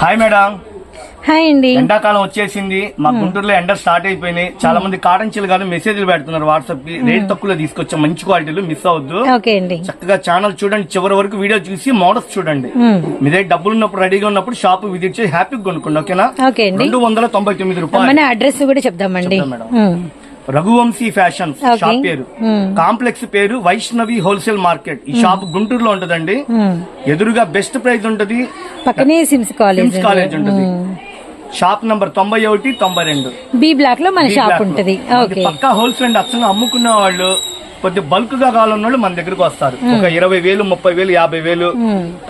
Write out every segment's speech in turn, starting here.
Hi madam hi అండి ఎండాకాలం వచ్చేసింది. మా గుంటూరులో ఎండ స్టార్ట్ అయిపోయినాయి చాలా మంది కాటన్ చీలు గారు మెసేజ్లు పెడుతున్నారు వాట్సాప్కి. రేట్ తక్కువలో తీసుకొచ్చాం. మంచి క్వాలిటీలు మిస్ అండి చక్కగా ఛానల్ చూడండి. చివరి వరకు వీడియో చూసి మోడల్స్ చూడండి. మీ దగ్గర డబ్బులు ఉన్నప్పుడు రెడీగా ఉన్నప్పుడు షాప్ విజిట్ చేసి హ్యాపీగా కొనుక్కోండి ఓకేనా రెండు వందల తొంభై తొమ్మిది రూపాయలు. అడ్రస్ కూడా చెప్దామండి మేడం. రఘువంశీ ఫ్యాషన్. షాప్ పేరు. కాంప్లెక్స్ పేరు వైష్ణవి హోల్సేల్ మార్కెట్. ఈ షాప్ గుంటూరులో ఉంటదండి. ఉమ్. ఎదురుగా బెస్ట్ ప్రైస్ ఉంటది. పక్కనే సిమ్స్ కాలేజ్ ఉంటది. షాప్ నంబర్ తొంభై ఒకటి తొంభై రెండు. బి బ్లాక్లో మన షాప్. ఉంటది. పక్కా హోల్సేల్ అండి అచ్చంగా అమ్ముకున్న వాళ్ళు కొద్ది బల్క్గా కావాలన్న వాళ్ళు మన దగ్గరకు వస్తారు. ఒక ఇరవై వేలు ముప్పై వేలు యాభై వేలు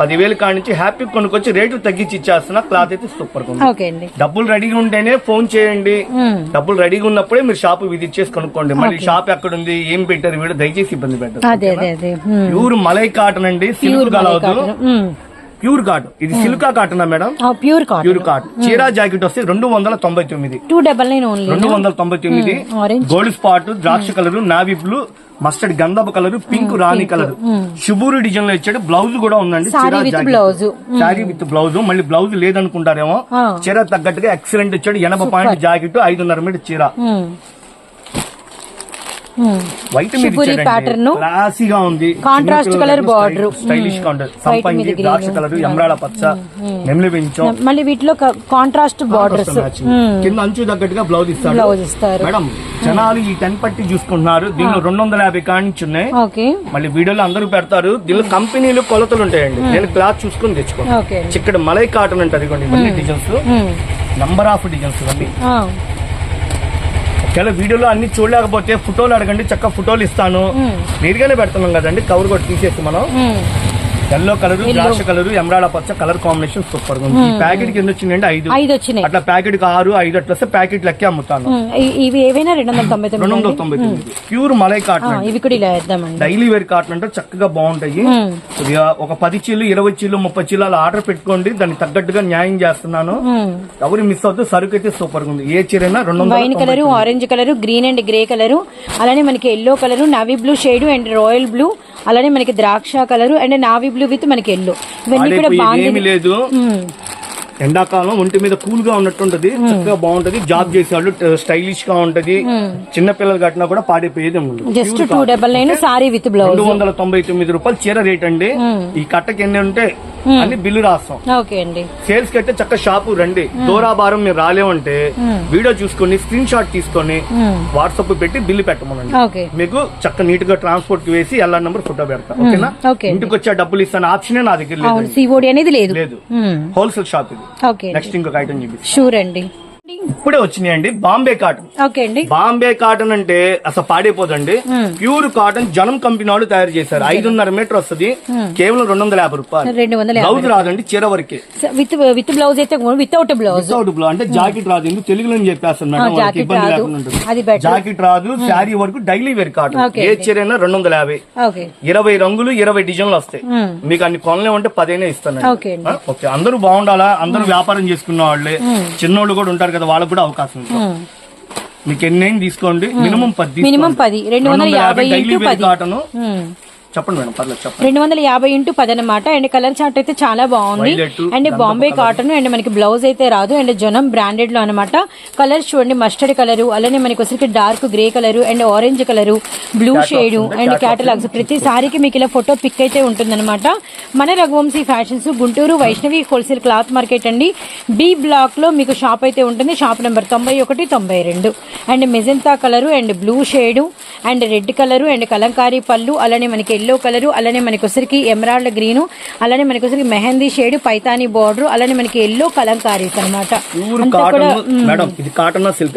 పదివేలు కాడి నుంచి హ్యాపీ కొనుక్కొచ్చి రేటు తగ్గించి ఇచ్చేస్తున్నా క్లాత్ అయితే సూపర్ డబ్బులు రెడీగా ఉంటేనే ఫోన్ చేయండి. డబ్బులు రెడీగా ఉన్నప్పుడే మీరు షాప్ విజిట్ చేసి కొనుక్కోండి. మళ్ళీ షాప్ ఎక్కడ ఉంది ఏం పెట్టారు వీడు దయచేసి ఇబ్బంది ఉమ్. ప్యూర్ మలై కాటన్ అండి. సిల్క్ కలవదు. ప్యూర్ కాటన్ ఇది సిల్కా కాటనా madam. Pure cotton pure cotton చీరా జాకెట్ వస్తే రెండు వందల తొంభై తొమ్మిది. టూ డబల్ నైన్ ఓన్లీ రెండు వందల తొంభై తొమ్మిది. గోల్డ్ స్పాట్ ద్రాక్ష కలర్ నావీ బ్లూ మస్టర్డ్ గంధపు కలర్ పింక్ రాణి కలర్. శుభూరి డిజైన్లో ఇచ్చాడు. బ్లౌజ్ కూడా ఉందండి blouse. శారీ విత్ బ్లౌజ్ మళ్ళీ బ్లౌజ్ లేదనుకుంటారేమో. చీర తగ్గట్టుగా ఎక్సలెంట్ ఇచ్చాడు. ఎనభై పాయింట్ జాకెట్ ఐదున్నర మీటర్ చీర. White pattern. క్లాసీగా ఉంది. Contrast colour border. స్టైలిష్ సంపంగి. ద్రాక్ష కలర్ ఎమరాడ పచ్చ నెమిలి పెంచం మళ్ళీ వీటిలో కాంట్రాస్ట్ బార్డర్స్ కింద అంచు తగ్గట్టుగా బ్లౌజ్ ఇస్తాడు. బ్లౌజ్ ఇస్తారు. మేడం జనాలు ఈ టెన్ పట్టి చూసుకుంటున్నారు. దీనిలో రెండు వందల యాభై కాడి నుంచి ఉన్నాయి మళ్ళీ వీడియోలో అందరూ పెడతారు. దీనిలో కంపెనీలు కొలతలు ఉంటాయండి. నేను క్లాత్ చూసుకొని తెచ్చుకోండి ఇక్కడ మలై కాటన్ అంటారు ఇవన్నీ డిజైన్స్. నంబర్ ఆఫ్ డిజైన్స్ ఇవన్నీ. ఆ. ఒకవేళ వీడియోలో అన్ని చూడలేకపోతే ఫోటోలు అడగండి చక్క ఫోటోలు ఇస్తాను. నీట్గానే పెడుతున్నాం కదండి కవర్ కూడా తీసేసి మనం. ఎల్లో కలర్ ద్రాక్ష కలర్ ఎమరాడ పచ్చ కలర్ కాంబినేషన్ సూపర్గా ఉంది. ఈ ప్యాకెట్ కింద వచ్చిందండి ఐదు. ఐదు వచ్చినాయి. అట్లా ప్యాకెట్కి ఆరు ఐదు అట్లా వస్తే ప్యాకెట్ లెక్కే అమ్ముతాను. ఇ- ఇవి ఏవైనా రెండు వందల తొంభై రెండు తొమ్మిది. వందల తొంభై తొమ్మిది ప్యూర్ మలై కాటన్ ఇవి కూడా ఇలా వేద్దామండి. డైలీ వేర్ కాటన్ అంటే చక్కగా బాగుంటాయి. కొద్దిగా ఒక పది చీలు ఇరవై చీలు ముప్పై చీలు అలా ఆర్డర్ పెట్టుకోండి. దానికి తగ్గట్టుగా న్యాయం చేస్తున్నాను. ఎవరు మిస్ అవుతుంది సరుకు అయితే సూపర్గా ఉంది. ఏ చీరైనా రెండు wine colour orange colour green and grey colour అలానే మనకి yellow colour navy blue shade and royal blue అలానే మనకి ద్రాక్ష colour and navy blue with మనకి ఎల్లో. ఇవన్నీ కూడా బాగుంది. లేదు. ఎండాకాలం ఒంటి మీద కూల్గా ఉన్నట్టుంటది చక్కగా బాగుంటది జాబ్ చేసేవాళ్ళు స్టైలిష్గా ఉంటది. చిన్న పిల్లలు కట్టినా కూడా పాడైపోయేది just two double nine sari with blouse. రెండు వందల తొంభై తొమ్మిది రూపాయలు చీర రేట్ అండి. ఈ కట్టకి ఎన్ని ఉంటే అన్ని బిల్లు రాస్తాం. ఓకే అండి. సేల్స్కి అయితే చక్క షాపు రండి. దూరాభారం మీరు రాలేమంటే వీడియో చూసుకొని స్క్రీన్ షాట్ తీసుకొని వాట్సాప్ పెట్టి బిల్లు పెట్టమనండి. మీకు చక్క నీట్గా ట్రాన్స్పోర్ట్కి వేసి ఎలా నంబర్ ఫోటో పెడతా. ఓకేనా? ఓకే. ఇంటికి వచ్చే డబ్బులు ఇస్తాను ఆప్షనే నా దగ్గర లేదు. అనేది లేదు. హోల్సేల్ షాప్ ఇది. నెక్స్ట్ ఇంకొక ఐటమ్ చూపిస్తాను షూర్ అండి. ఇప్పుడే వచ్చినాయండి. బాంబే కాటన్. ఓకే అండి. బాంబే కాటన్ అంటే అసలు పాడైపోదండి. ప్యూర్ కాటన్ జనం కంపెనీ వాళ్ళు తయారు చేశారు. ఐదున్నర మీటర్ వస్తుంది. కేవలం రెండు వందల యాభై రూపాయలు. రెండు వందల యాభై బ్లౌజ్ రాదండి చీర వరకే. విత్ విత్ బ్లౌజ్ అయితే వితౌట్ బ్లౌజ్ వితౌట్ బ్లౌజ్ అంటే జాకెట్ రాదు. ఎందుకు? తెలుగులో చెప్పేస్తాను మేడం వాళ్ళకి జాకెట్ ఇబ్బంది రాదు. లేకుండా. జాకెట్ రాదు శారీ వరకు డైలీ వేర్ కాటన్. ఏ చీర అయినా రెండు వందల యాభై ఇరవై రంగులు ఇరవై డిజైన్లు వస్తాయి. మీకు అన్ని కొనలే ఉంటే పదైనా ఇస్తాను ఓకే అందరూ బాగుండాలా? అందరూ వ్యాపారం చేసుకున్న వాళ్ళే. చిన్నోళ్ళు కూడా ఉంటారు కదా వాళ్ళకు కూడా అవకాశం ఉంది. మీకు ఎన్ని తీసుకోండి? మినిమం పది మినిమం పది. రెండు వందల యాభై కాటన్. చెప్పండి మేడం పర్లేదు చెప్పండి. రెండు వందల యాభై ఇంటూ పది అనమాట అండ్ కలర్ చార్ట్ అయితే చాలా బాగుంది. Violet, and Bombay cotton and మనకి బ్లౌజ్ అయితే రాదు. అండ్ జనం బ్రాండెడ్లో అనమాట కలర్స్ చూడండి మస్టర్డ్ కలర్ అలానే మనకి వచ్చరికి dark grey colour and orange colour blue shade and catalogues ప్రతి సారీకి మీకు ఇలా ఫోటో పిక్ అయితే ఉంటుందన్నమాట. మన Raghuvamshi fashions Guntur Vaishnavi wholesale cloth market అండి. బి బ్లాక్లో మీకు షాప్ అయితే ఉంటుంది. షాప్ నెంబర్ తొంభై ఒకటి తొంభై రెండు. And magenta colour and blue shade and red colour and Kalamkari పళ్ళు అలానే మనకి ఎల్లో కలర్ అలానే మనకి వచ్చరికి ఎమరాల్డ్ గ్రీన్ అలానే మనకి వచ్చరికి మెహందీ షేడ్ పైతానీ బార్డర్ అలానే మనకి ఎల్లో కలంకారీస్ అనమాట మేడం ఇది కాటన్ సిల్క్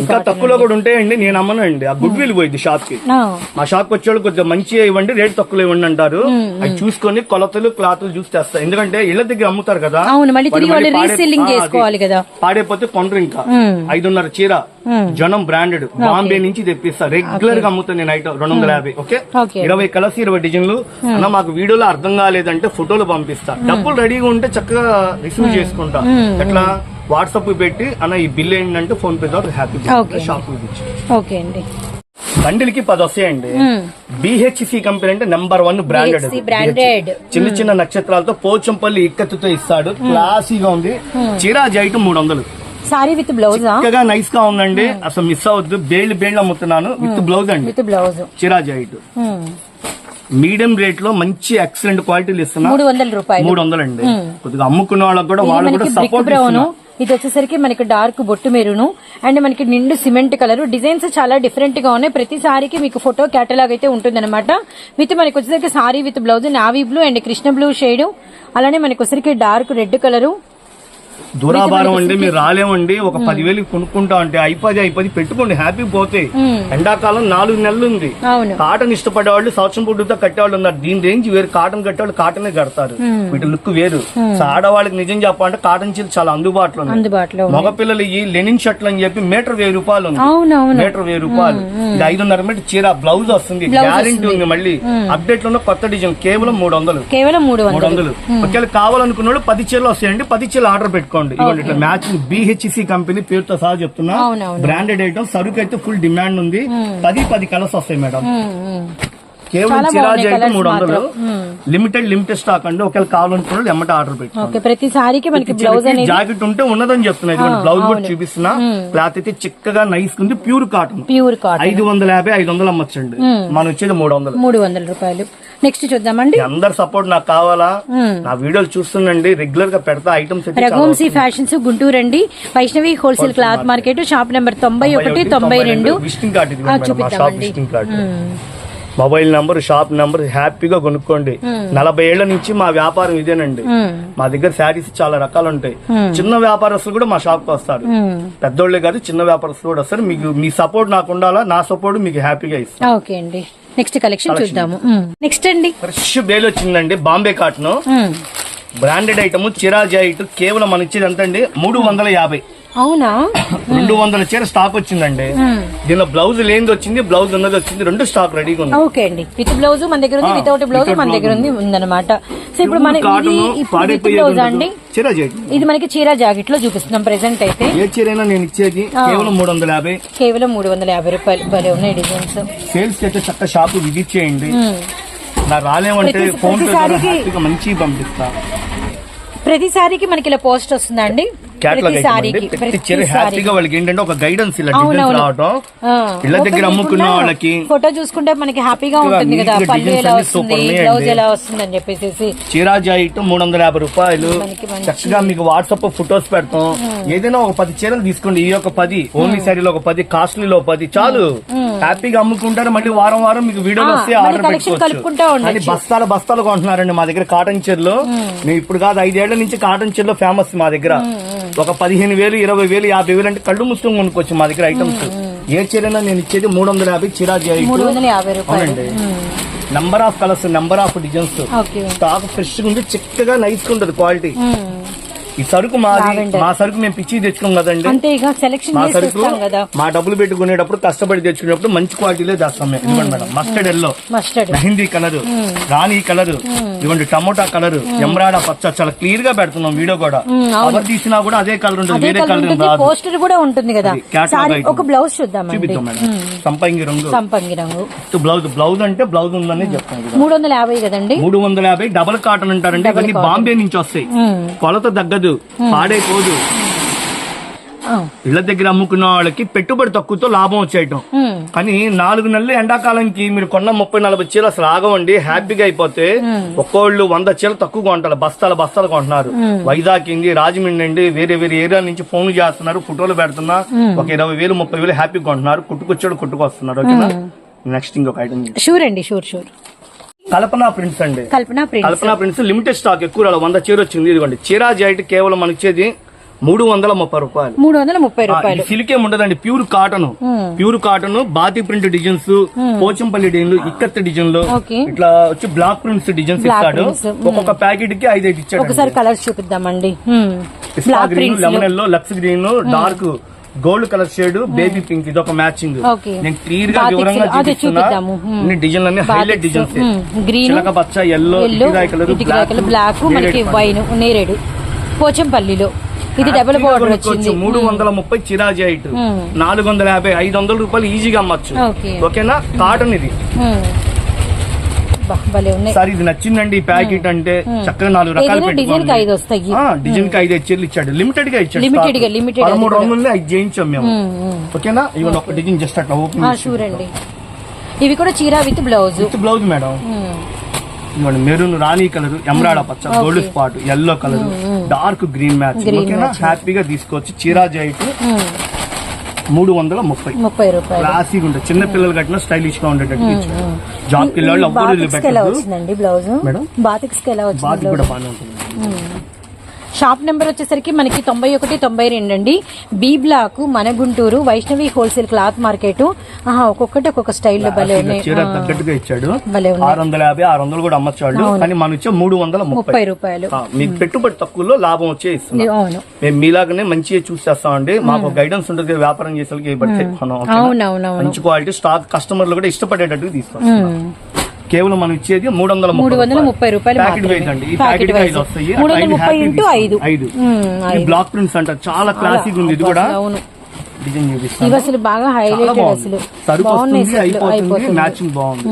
ఇంకా తక్కువలో కూడా ఉంటాయండి నేను అమ్మనండి ఆ గుడ్ విల్ పోయింది షాప్కి మా షాప్ వచ్చేవాళ్ళు కొద్దిగా మంచిగా ఇవ్వండి రేట్ తక్కువ ఇవ్వండి అంటారు. అది చూసుకొని కొలతలు క్లాతులు చూసి తెస్తారు ఎందుకంటే ఇళ్ళ దగ్గర అమ్ముతారు కదా. పాడైపోతే కొండ్రు ఇంకా. ఐదున్నర చీర. జనం బ్రాండెడ్ బాంబే నుంచి తెప్పిస్తా. రెగ్యులర్గా అమ్ముతాను నేను ఐటమ్ రెండు వందల యాభై ఓకే ఓకే ఇరవై కలర్స్ ఇరవై డిజైన్లు. అన్న మాకు వీడియోలో అర్థం కాలేదంటే ఫోటోలు పంపిస్తా. డబ్బులు రెడీగా ఉంటే చక్కగా రిసీవ్ చేసుకుంటా. ఎట్లా? వాట్సాప్ పెట్టి అన్న ఈ బిల్ ఏంటంటే ఫోన్ పే ద్వారా హ్యాపీ. షాప్ ఓకే అండి. బండిల్కి పది వస్తాయండి. బిహెచ్సి కంపెనీ అంటే నెంబర్ వన్ బ్రాండెడ్. చిన్న చిన్న నక్షత్రాలతో పోచంపల్లి ఇక్కత్తుతో ఇస్తాడు. క్లాసీగా ఉంది. చీరా జైట్ మూడు వందలు. సారీ విత్ బ్లౌజా? చక్కగా నైస్గా ఉందండి. అసలు మిస్ అవద్దు బేళ్ళు బేళ్ళు అమ్ముతున్నాను విత్ బ్లౌజ్ అండి. With blouse. చిరా జైట్ మీడియం రేట్లో మంచి ఎక్సలెంట్ క్వాలిటీలు ఇస్తున్నా. మూడు వందల రూపాయలు. మూడు వందలండి కొద్దిగా అమ్ముకున్న వాళ్ళకి కూడా వాళ్ళు కూడా సపోర్ట్ ఇది వచ్చేసరికి మనకి డార్క్ బొట్టు మెరును. అండ్ మనకి నిండు సిమెంట్ కలర్. డిజైన్స్ చాలా డిఫరెంట్గా ఉన్నాయి. ప్రతి సారీకి మీకు ఫోటో కేటలాగ్ అయితే ఉంటుంది అనమాట విత్ మనకి వచ్చేసరికి sari with blouse navy blue and Krishna blue shade అలానే మనకి వచ్చేసరికి డార్క్ రెడ్ కలర్. దురాభారం అండి మీరు రాలేమండి ఒక పదివేలు కొనుక్కుంటా అంటే అయిపోయి అయిపోయి పెట్టుకోండి హ్యాపీ పోతే. ఎండాకాలం నాలుగు నెలలు ఉంది కాటన్ ఇష్టపడే వాళ్ళు సంవత్సరం పొడ్డుతో కట్టేవాళ్ళు ఉన్నారు. దీని రేంజ్ వేరు కాటన్ కట్టేవాళ్ళు కాటనే కడతారు. వీటి లుక్ వేరు. ఆడవాళ్ళకి నిజం చెప్పాలంటే కాటన్ చీర చాలా అందుబాటులో. మగపిల్లలు ఈ లెనిన్ షర్ట్లు అని చెప్పి మీటర్ వెయ్యి రూపాయలు ఉంది. మీటర్ వెయ్యి రూపాయలు. ఇది ఐదున్నర మీటర్ చీర బ్లౌజ్ వస్తుంది. గ్యారంటీ ఉంది మళ్ళీ. అప్డేట్లో కొత్త డిజైన్ కేవలం మూడు వందలు. కేవలం మూడు వందలు. ఒకవేళ కావాలనుకున్న వాళ్ళు పది చీరలు వస్తాయండి. పది చీరలు ఆర్డర్ పెట్టుకోండి. ఇవ్వండి ఇట్లా మ్యాచింగ్ బిహెచ్సి కంపెనీ పేరుతో సహా చెప్తున్నా. బ్రాండెడ్ ఐటమ్ సరుకు అయితే ఫుల్ డిమాండ్ ఉంది. పది పది కలర్స్ వస్తాయి మేడం. ఉమ్, ఉమ్. కేవలం చిరాజ్ అయితే మూడు వందలు. లిమిటెడ్ లిమిటెడ్ స్టాక్ అండి. ఒకవేళ కావాలనుకున్న వాళ్ళు ఎమ్మట ఆర్డర్ ప్రతి సారీకి మనకి బ్లౌజ్ జాకెట్ ఉంటే ఉన్నదని చెప్తున్నా. ఇదిగోండి బ్లౌజ్ కూడా చూపిస్తున్నా. క్లాత్ అయితే చిక్కగా నైస్ ఉంది. ప్యూర్ కాటన్ ప్యూర్ కాటన్ ఐదు వందల యాభై ఐదు వందలు అమ్మచ్చండి. మనం వచ్చేది మూడు వందలు. మూడు వందల రూపాయలు. నెక్స్ట్ చూద్దామండి. అందరి సపోర్ట్ నాకు కావాలా? నా వీడియోలు చూస్తుండండి రెగ్యులర్గా పెడతా ఐటమ్స్ రఘువంశీ ఫ్యాషన్స్ గుంటూరు అండి Vaishnavi wholesale cloth market shop number తొంభై ఒకటి తొంభై రెండు visiting card mobile number shop number హ్యాపీగా కొనుక్కోండి. నలభై ఏళ్ళ నుంచి మా వ్యాపారం ఇదేనండి. మా దగ్గర శారీస్ చాలా రకాలు ఉంటాయి. చిన్న వ్యాపారస్తులు కూడా మా షాప్కి వస్తారు. పెద్దోళ్ళే కాదు చిన్న వ్యాపారస్తులు కూడా వస్తారు. మీకు మీ సపోర్ట్ నాకు ఉండాలా నా సపోర్ట్ మీకు హ్యాపీగా ఇస్తాను ఓకే అండి. నెక్స్ట్ కలెక్షన్ చూద్దాము. నెక్స్ట్ అండి. ఫ్రెష్ బేల్ వచ్చిందండి బాంబే కాటన్. బ్రాండెడ్ ఐటమ్ చిరాజాయిట్ కేవలం మన ఇచ్చేది ఎంత అండి మూడు వందల యాభై. అవునా? రెండు వందల చీర స్టాక్ వచ్చిందండి. దీనిలో బ్లౌజ్ లేనిది వచ్చింది బ్లౌజ్ ఉన్నది వచ్చింది రెండు స్టాక్ రెడీగా ఉంది ఓకే అండి. విత్ బ్లౌజ్ మన దగ్గర ఉంది వితౌట్ బ్లౌజ్ మన దగ్గర ఉంది ఉందన్నమాట. సో ఇప్పుడు మన బ్లౌజ్ అండి. చీర ఇది మనకి చీర జాకెట్లో చూపిస్తున్నాం ప్రెసెంట్ అయితే. ఏ చీరైనా నేను ఇచ్చేది కేవలం మూడు వందల యాభై. కేవలం మూడు వందల యాభై రూపాయలు భలే ఉన్నాయి డిజైన్స్ సేల్స్ అయితే చక్క షాప్ విజిట్ చేయండి. నా రాలేమంటే ఫోన్ ప్రతిసారికి- మంచి పంపిస్తా. ప్రతి సారీకి మనకి ఇలా పోస్ట్ వస్తుందండి అండి? ప్రతి చీర హ్యాపీగా వాళ్ళకి ఏంటంటే ఒక గైడెన్స్ ఇలా డిజైన్స్. రావటం ఇళ్ళ దగ్గర అమ్ముకున్న వాళ్ళకి ఫోటో చూసుకుంటే మనకి హ్యాపీగా ఉంటుంది కదా. పళ్ళు డిజైన్స్ ఎలా వస్తుంది. బ్లౌజ్ ఎలా వస్తుంది అని చెప్పేసి చీరాజాయిట్ మూడు వందల యాభై రూపాయలు. చక్కగా మీకు వాట్సాప్ ఫొటోస్ పెడతాం. ఏదైనా ఒక పది చీరలు తీసుకోండి. ఈ ఒక పది ఓన్లీ శారీలో ఒక పది కాస్ట్లీలో పది. చాలు. హ్యాపీగా అమ్ముకుంటారు. మళ్ళీ వారం వారం మీకు వీడియోలు వస్తే ఆర్డర్ పెట్టుకోవచ్చు. బస్తాల బస్తాలు కొంటున్నారండి మా దగ్గర కాటన్ చీరలు. మేము ఇప్పుడు కాదు ఐదేళ్ళ నుంచి కాటన్ చీరలు ఫేమస్ మా దగ్గర. ఒక పదిహేను వేలు ఇరవై వేలు యాభై వేలు అంటే కళ్ళు ముసుకొని కొనుక్కోవచ్చు మా దగ్గర ఐటమ్స్ ఏ చీరైనా నేను ఇచ్చేది మూడు వందల యాభై అవునండి. Number of colours number of designs stock fresh ఉంది చిక్కగా నైస్గా ఉంటది క్వాలిటీ ఈ సరుకు మాది. మా సరుకు మేము పిచ్చి తెచ్చుకోం కదండి. అంతే ఇక సెలెక్షన్ మా సరుకు కదా. మా డబ్బులు పెట్టుకునేటప్పుడు కష్టపడి తెచ్చుకునేటప్పుడు మంచి క్వాలిటీలో తెస్తాం మేము. ఇదిగోండి madam mustard yellow mustard mehndi colour రాణి కలర్ ఇదిగోండి టమోటా కలర్ ఎమ్రాడా పచ్చ చాలా క్లియర్గా పెడుతున్నాం వీడియో కూడా. ఎవరు తీసినా కూడా అదే కలర్ ఉంటుంది వేరే కలర్ పోస్టర్ కూడా ఉంటుంది కదా. ఒక బ్లౌజ్ చూద్దామండి. చూపిద్దాం మేడం. సంపంగి రంగు. సంపంగి రంగు. బ్లౌజ్ బ్లౌజ్ అంటే బ్లౌజ్ ఉందని చెప్తాం ఇది. మూడు వందల యాభై కదండి? మూడు వందల యాభై డబల్ కాటన్ అంటారండి. ఇవన్నీ బాంబే నుంచి వస్తాయి. కొలత తగ్గదు. పాడైపోదు ఆ, ఇళ్ళ దగ్గర అమ్ముకున్న వాళ్ళకి పెట్టుబడి తక్కువతో లాభం వచ్చేయటం. కానీ నాలుగు నెలలు ఎండాకాలంకి మీరు కొన్న ముప్పై నలభై చీరలు అసలు ఆగవండి హ్యాపీగా అయిపోతే ఒక్కోళ్ళు వంద చీరలు తక్కువ కొంటారు బస్తాల బస్తాలు కొంటున్నారు. వైజాగ్ ఇంది రాజమండ్రి అండి వేరే వేరే ఏరియా నుంచి ఫోన్లు చేస్తున్నారు ఫోటోలు పెడుతున్నా ఒక ఇరవై వేలు ముప్పై వేలు హ్యాపీగా కొంటున్నారు కుట్టుకొచ్చాడు కుట్టుకొస్తున్నారు ఓకేనా? నెక్స్ట్ ఇంకొక ఐటమ్ షూర్ అండి షూర్ షూర్. కల్పన ప్రింట్స్ అండి. Kalpana print Kalpana prints limited stock ఎక్కువ రాలేదు. వంద చీర వచ్చింది. ఇదిగోండి చీరా జాయిట్ కేవలం మనకి ఇచ్చేది మూడు వందల ముప్పై రూపాయలు. మూడు వందల ముప్పై రూపాయలు. సిల్క్ ఏం ఉండదండి pure cotton. Pure cotton batik print designs Pochampally డిజైన్లు ఇక్కత్ డిజైన్లు. ఓకే. ఇట్లా వచ్చి బ్లాక్ ప్రింట్స్ డిజైన్స్ ఇస్తాడు. prints, ఒక్కొక్క ప్యాకెట్కి ఐదు ఐదు ఇచ్చాడు ఒకసారి colours చూపిద్దామండి prints lemon yellow lux green dark gold colour shade baby pink ఇది ఒక మ్యాచింగ్. నేను క్లియర్గా వివరంగా చూపిస్తున్నా. చూపిద్దాము. Hmm. అన్ని హైలైట్ డిజైన్స్ గ్రీన్ పచ్చ ఎల్లో కలర్ బ్లాక్ మనకి వైన్ నేరేడు పోచంపల్లిలో. ఇది డబుల్ బార్డర్. వచ్చింది. మూడు వందల ముప్పై చిరాజీ మ్మ్. నాలుగు వందల యాభై ఐదు వందల రూపాయలు ఈజీగా అమ్మచ్చు. ఓకే ఓకేనా కాటన్ ఇది ఉమ్. బా, భలే ఉన్నాయి సార్ ఇది నచ్చిందండి ప్యాకెట్ అంటే చక్కగా నాలుగు రకాలు డిజైన్కి ఐదు వస్తాయి. డిజైన్కి ఐదు హెచ్ఎల్ ఇచ్చాడు. లిమిటెడ్గా ఇచ్చాడు stock. గా, పదమూడు. రంగుల్ని ఐదు చేయించాం మేము. ఓకేనా? ఇవన్నీ ఒక డిజైన్ జస్ట్ అట్లా ఓపెన్ చూడండి. ఇవి కూడా చీర with blouse. With blouse madam ఇవ్వండి మెరూన్ రాణి కలర్ ఎమరాడ పచ్చ Gold Spot yellow colour dark green match ఓకేనా? హ్యాపీగా తీసుకోవచ్చు. చీరా జైట్ మూడు వందల ముప్పై. ముప్పై రూపాయలు. క్లాసిక్ ఉంటుంది చిన్న పిల్లలు కట్టిన స్టైలిష్గా ఉండేటట్టు జాబ్ పిల్లలు కి బ్లౌజ్? మేడం? బాతిక్స్ ఎలా వచ్చింది కూడా బాగానే ఉంటుంది. షాప్ నెంబర్ వచ్చేసరికి మనకి తొంభై ఒకటి తొంభై రెండు అండి. బి బ్లాక్ మన Guntur Vaishnavi wholesale cloth market. ఒక్కొక్కటి ఒక్కొక్క స్టైల్లో భలే తగ్గట్టుగా ఇచ్చాడు. ఆరు వందల యాభై ఆరు వందలు కూడా అమ్మచ్చాడు కానీ మనం ఇచ్చే మూడు వందల ముప్పై. రూపాయలు. మీకు పెట్టుబడి తక్కువలో లాభం వచ్చే అవును. మేము మీలాగానే మంచిగా చూసి చేస్తామండి. మాకు గైడెన్స్ ఉంటుంది వ్యాపారం చేసే వాళ్ళకి ఏ పడితే మనం ఓకేనా? అవునవునవును. మంచి క్వాలిటీ స్టాక్ కస్టమర్లు కూడా ఇష్టపడేటట్టు తీసుకొస్తాం కేవలం మనం ఇచ్చేది మూడు వందల మూడు వందల ముప్పై రూపాయలు ప్యాకెట్. వైజ్ అండి. ఈ ప్యాకెట్ వైజ్. వస్తాయి. మూడు వందల ముప్పై ఇంటూ. ఐదు. ఐదు. బ్లాక్ ప్రింట్స్ అంటారు చాలా క్లాసిక్ ఉంది ఇది కూడా. అవును. డిజైన్ ఇవి చూపిస్తాను అసలు బాగా బాగుంది. అసలు. సరుకు వస్తుంది అయిపోతుంది మ్యాచింగ్ బాగుంది.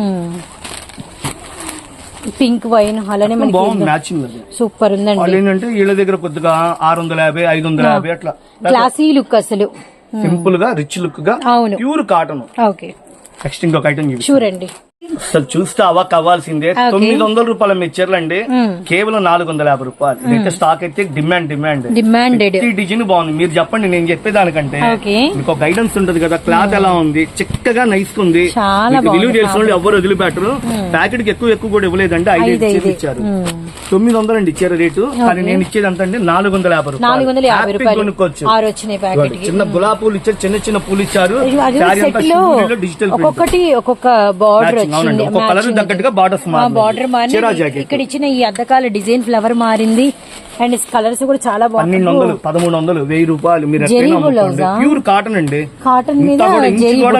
పింక్ వైన్ అలానే బాగుంది మ్యాచింగ్ సూపర్ ఉందండి. వాళ్ళు ఏంటంటే వీళ్ళ దగ్గర కొద్దిగా ఆరు వందల యాభై ఐదు వందల యాభై అట్లా. క్లాసీ లుక్ అసలు. సింపుల్గా రిచ్ లుక్గా అవును. Pure cotton okay. నెక్స్ట్ ఇంకొక ఐటమ్ చూడండి. అసలు చూస్తే అవాక్ అవ్వాల్సిందే. తొమ్మిది వందల రూపాయల మీ చీరలండి కేవలం నాలుగు వందల యాభై రూపాయలు. ఇదైతే స్టాక్ అయితే డిమాండ్ డిమాండ్ డిమాండెడ్ డిజైన్ బాగుంది. మీరు చెప్పండి నేను చెప్పేదానికంటే మీకు ఒక గైడెన్స్ ఉంటది కదా క్లాత్ ఎలా ఉంది? చక్కగా నైస్ ఉంది. విలువ చేసిన వాళ్ళు ఎవరు వదిలిపెట్టరు. ప్యాకెట్కి ఎక్కువ ఎక్కువ కూడా ఇవ్వలేదండి. ఐదు. ఇచ్చారు తొమ్మిది వందలు అండి ఇచ్చారు రేటు. కానీ నేను ఇచ్చేది ఎంత అండి నాలుగు వందల యాభై రూపాయలు. కొనుక్కోవచ్చు. చిన్న గులాబీ పూలు ఇచ్చారు చిన్న చిన్న పూలు ఇచ్చారు. డిజిటల్ ఒక్కొక్కటి ఒక్కొక్క బార్డర్ అవునండి ఒక కలర్ తగ్గట్టుగా బార్డర్స్ బార్డర్ మారింది. ఇక్కడ ఇచ్చిన ఈ అద్దకాల డిజైన్ ఫ్లవర్ మారింది. అండ్ కలర్స్ కూడా చాలా పన్నెండు వందలు పదమూడు వందలు వెయ్యి రూపాయలు మీరు? ప్యూర్ కాటన్ అండి. కాటన్ మీద.